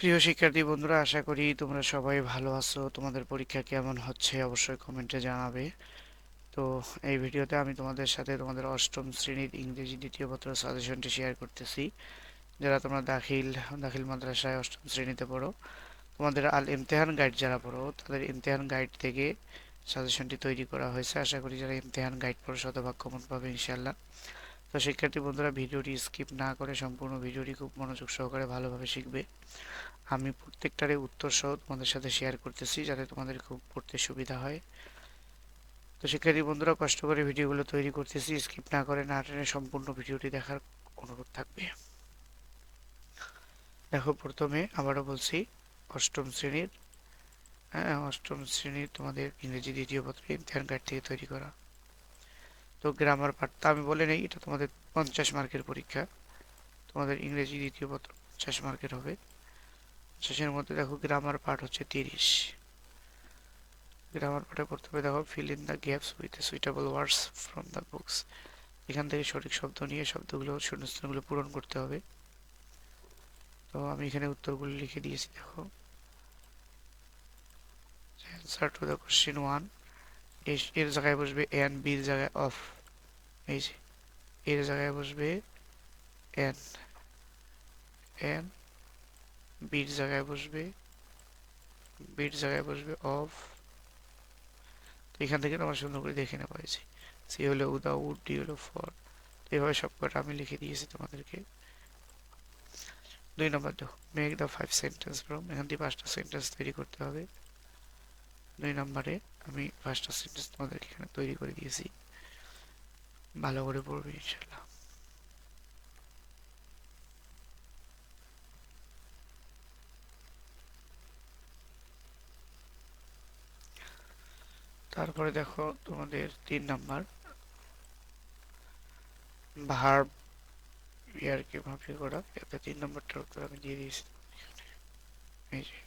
প্রিয় শিক্ষার্থী বন্ধুরা, আশা করি তোমরা সবাই ভালো আছো। তোমাদের পরীক্ষা কেমন হচ্ছে অবশ্যই কমেন্টে জানাবে। তো এই ভিডিওতে আমি তোমাদের সাথে তোমাদের অষ্টম শ্রেণির ইংরেজি দ্বিতীয় পত্র সাজেশনটি শেয়ার করতেছি। যারা তোমরা দাখিল দাখিল মাদ্রাসায় অষ্টম শ্রেণীতে পড়ো, তোমাদের আল ইমতেহান গাইড যারা পড়ো, তাদের ইমতেহান গাইড থেকে সাজেশনটি তৈরি করা হয়েছে। আশা করি যারা ইমতেহান গাইড পড়ো শতভাগ কমন পাবে ইনশাল্লাহ তো শিক্ষার্থী বন্ধুরা, ভিডিওটি স্কিপ না করে সম্পূর্ণ ভিডিওটি খুব মনোযোগ সহকারে ভালোভাবে শিখবে। আমি প্রত্যেকটারে উত্তর সহ তোমাদের সাথে শেয়ার করতেছি যাতে তোমাদের খুব পড়তে সুবিধা হয়। তো শিক্ষার্থী বন্ধুরা, কষ্ট করে ভিডিওগুলো তৈরি করতেছি স্কিপ না করে না টেনে সম্পূর্ণ ভিডিওটি দেখার অনুরোধ থাকবে। দেখো, প্রথমে আবারও বলছি, অষ্টম শ্রেণির হ্যাঁ অষ্টম শ্রেণির তোমাদের ইংরেজি দ্বিতীয় পত্র ইমতিহান কার্ড থেকে তৈরি করা। তো গ্রামার পার্টটা আমি বলে নেই, এটা তোমাদের পঞ্চাশ মার্কের পরীক্ষা। তোমাদের ইংরেজি দ্বিতীয় পত্র পঞ্চাশ মার্কের হবে। শেষের মধ্যে দেখো গ্রামার পার্ট হচ্ছে তিরিশ। গ্রামার পার্টে প্রথমে দেখো fill in the gaps with suitable words from the books এখান থেকে সঠিক শব্দ নিয়ে শব্দগুলো, শূন্যস্থানগুলো পূরণ করতে হবে। তো আমি এখানে উত্তরগুলো লিখে দিয়েছি, দেখো। অ্যান্সার টু দ্য কোশ্চেন ওয়ানের জায়গায় বসবে এন বির জায়গায় অফ এই যে, এর জায়গায় বসবে এন এন বির জায়গায় বসবে। বির জায়গায় বসবে অফ তো এখান থেকে তোমার সুন্দর করে দেখে নেওয়া হয়েছে সি হলো উদা উড ডি হলো ফর এভাবে সব কটা আমি লিখে দিয়েছি তোমাদেরকে। দুই নম্বর দেখো make the five sentence from এখান থেকে পাঁচটা সেন্টেন্স তৈরি করতে হবে। দুই নম্বরে আমি পাঁচটা সেন্টেন্স তোমাদেরকে এখানে তৈরি করে দিয়েছি। ভালো করে পড়বে, ইনশাল্লাহ। তারপরে দেখো তোমাদের তিন নাম্বার। ভার্ব ইয়ারকে ভাবে করা। এতে তিন নম্বরটার উত্তর আমি দিয়ে দিয়েছি। এই যে,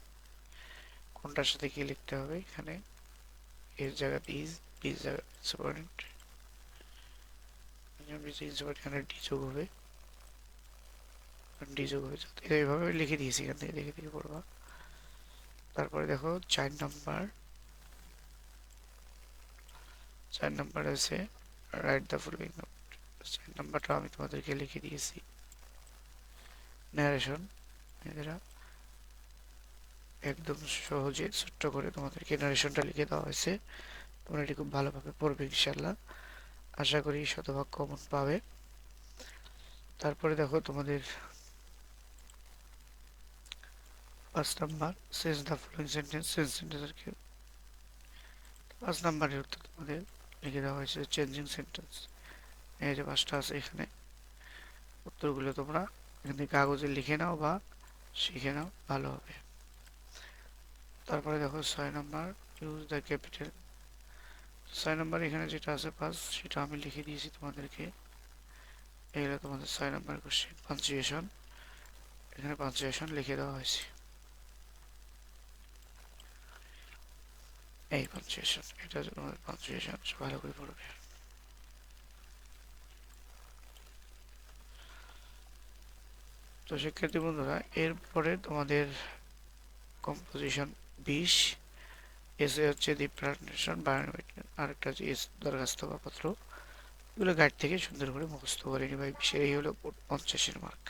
কোনটার সাথে কি লিখতে হবে এখানে? এর জায়গাতে ইজ বিজ জায়গা সুপারেন্ট এখানে ডি যোগ হবে ডি যোগ হবে এইভাবে লিখে দিয়েছি এখান থেকে, দেখে দেখে পড়বা। তারপরে দেখো চার নাম্বার। চার নাম্বার আছে রাইট দ্য ফলোইং চার নাম্বারটা আমি তোমাদেরকে লিখে দিয়েছি। ন্যারেশন এরা একদম সহজে, ছোট্ট করে তোমাদেরকে ন্যারেশনটা লিখে দেওয়া হয়েছে। তোমরা এটি খুব ভালোভাবে পড়বে ইনশাল্লাহ আশা করি শতভাগ কমন পাবে। তারপরে দেখো তোমাদের পাঁচ number sense the following sentence sense সেন্টেন্সের পাঁচ নাম্বারের উত্তর তোমাদের লিখে দেওয়া হয়েছে চেঞ্জিং সেন্টেন্স এই যে পাঁচটা আছে এখানে। উত্তরগুলো তোমরা এখানে কাগজে লিখে নাও বা শিখে নাও, ভালো হবে। তারপরে দেখো ছয় নম্বর ইউজ দ্য ক্যাপিটাল ছয় নম্বর এখানে যেটা আছে পাঁচ সেটা আমি লিখে দিয়েছি তোমাদেরকে। এগুলো তোমাদের ছয় নম্বর কোশ্চেন পাঞ্চুয়েশন এখানে পাঞ্চুয়েশন লিখে দেওয়া হয়েছে। এই পাঞ্চুয়েশন এটা তোমাদের পাঞ্চুয়েশন ভালো করে পড়বে তো শিক্ষার্থী বন্ধুরা, এরপরে তোমাদের কম্পোজিশন বিশ এসে হচ্ছে দি প্লান্টেশন আরেকটা হচ্ছে এস দরখাস্ত বা পত্র। এগুলো গাইড থেকে সুন্দর করে মুখস্থ করে নিবা। এই হলো পঞ্চাশের মার্ক